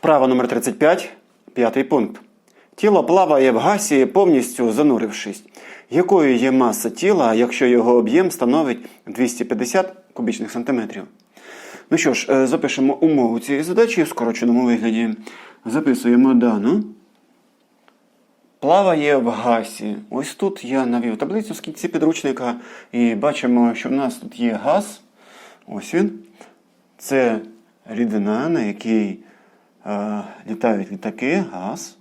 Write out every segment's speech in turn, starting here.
Вправа номер 35, п'ятий пункт. Тіло плаває в гасі, повністю занурившись. Якою є маса тіла, якщо його об'єм становить 250 кубічних сантиметрів? Ну що ж, е, запишемо умову цієї задачі в скороченому вигляді. Записуємо дану. Плаває в гасі. Ось тут я навів таблицю з кінці підручника і бачимо, що в нас тут є газ. Ось він. Це рідина, на якій літають літаки, газ.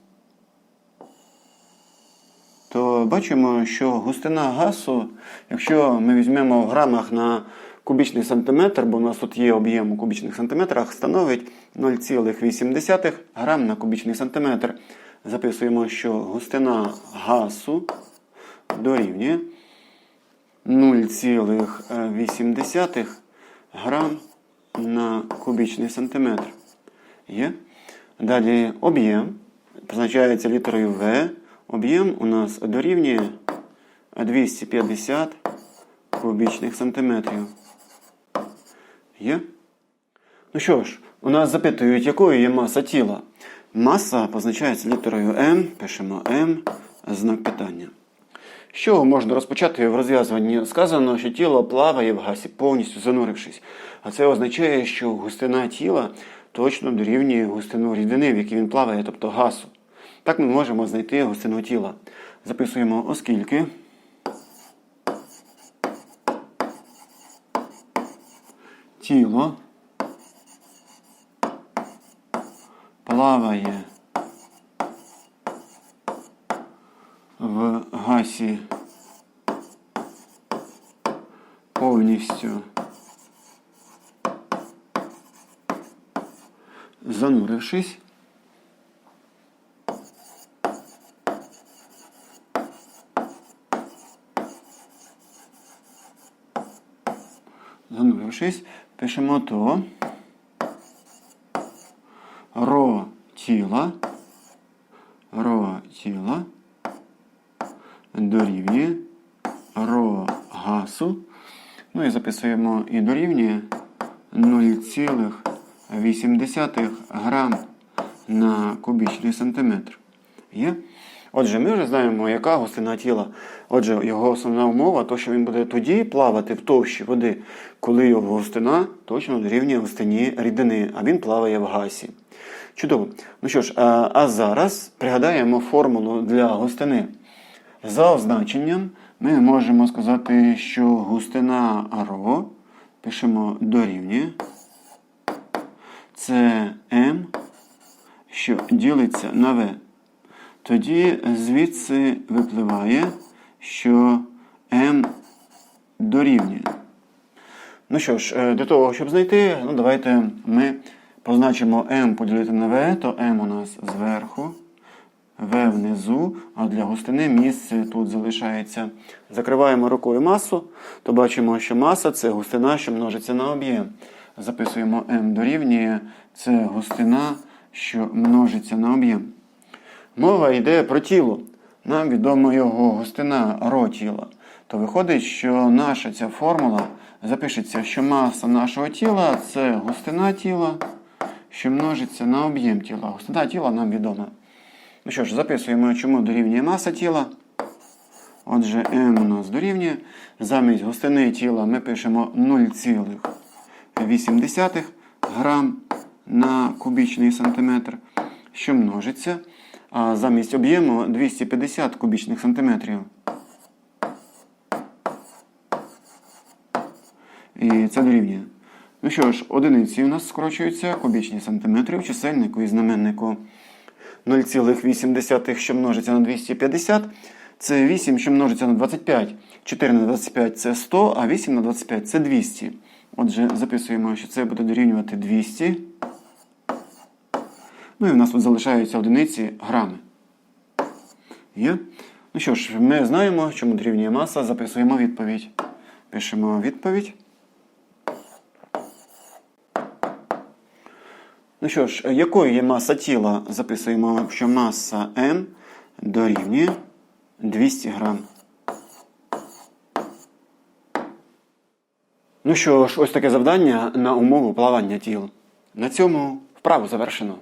То бачимо, що густина газу, якщо ми візьмемо в грамах на кубічний сантиметр, бо у нас тут є об'єм у кубічних сантиметрах, становить 0,8 грам на кубічний сантиметр. Записуємо, що густина газу дорівнює 0,8 грам на кубічний сантиметр. Є. Далі об'єм позначається літерою В. Об'єм у нас дорівнює 250 кубічних сантиметрів. Є? Ну що ж, у нас запитують, якою є маса тіла. Маса позначається літерою М, пишемо М, знак питання. З чого можна розпочати в розв'язуванні? Сказано, що тіло плаває в гасі, повністю занурившись. А це означає, що густина тіла точно дорівнює густину рідини, в якій він плаває, тобто гасу. Так ми можемо знайти густину тіла. Записуємо, оскільки тіло плаває в гасі повністю занурившись. Занурившись, пишемо то ро тіла, ро тіла дорівнює ро гасу. Ну і записуємо і дорівнює 0,8 грам на кубічний сантиметр. Є? Отже, ми вже знаємо, яка густина тіла. Отже, його основна умова, то, що він буде тоді плавати в товщі води, коли його густина точно дорівнює густині рідини, а він плаває в гасі. Чудово. Ну що ж, а, а зараз пригадаємо формулу для густини. За означенням ми можемо сказати, що густина ро пишемо дорівнює. Це М, що ділиться на В. Тоді звідси випливає, що М дорівнює. Ну що ж, е, для того, щоб знайти, ну давайте ми позначимо М поділити на В, то М у нас зверху, В внизу, а для густини місце тут залишається. Закриваємо рукою масу, то бачимо, що маса це густина, що множиться на об'єм. Записуємо М дорівнює, це густина, що множиться на об'єм. Мова йде про тіло. Нам відомо його густина ро тіла. То виходить, що наша ця формула запишеться, що маса нашого тіла це густина тіла, що множиться на об'єм тіла. Густина тіла нам відома. Ну що ж, записуємо, чому дорівнює маса тіла. Отже, М у нас дорівнює. Замість густини тіла ми пишемо 0,8 грам на кубічний сантиметр, що множиться. А замість об'єму 250 кубічних сантиметрів. І це дорівнює. Ну що ж, одиниці у нас скорочуються кубічні сантиметри в чисельнику і знаменнику 0,8, що множиться на 250. Це 8, що множиться на 25. 4 на 25 це 100, а 8 на 25 це 200. Отже, записуємо, що це буде дорівнювати 200. Ну і в нас тут залишаються одиниці грами. Є? Ну що ж, ми знаємо, чому дорівнює маса, записуємо відповідь. Пишемо відповідь. Ну що ж, якою є маса тіла? Записуємо, що маса М дорівнює 200 грам. Ну що ж, ось таке завдання на умову плавання тіл. На цьому вправу завершено.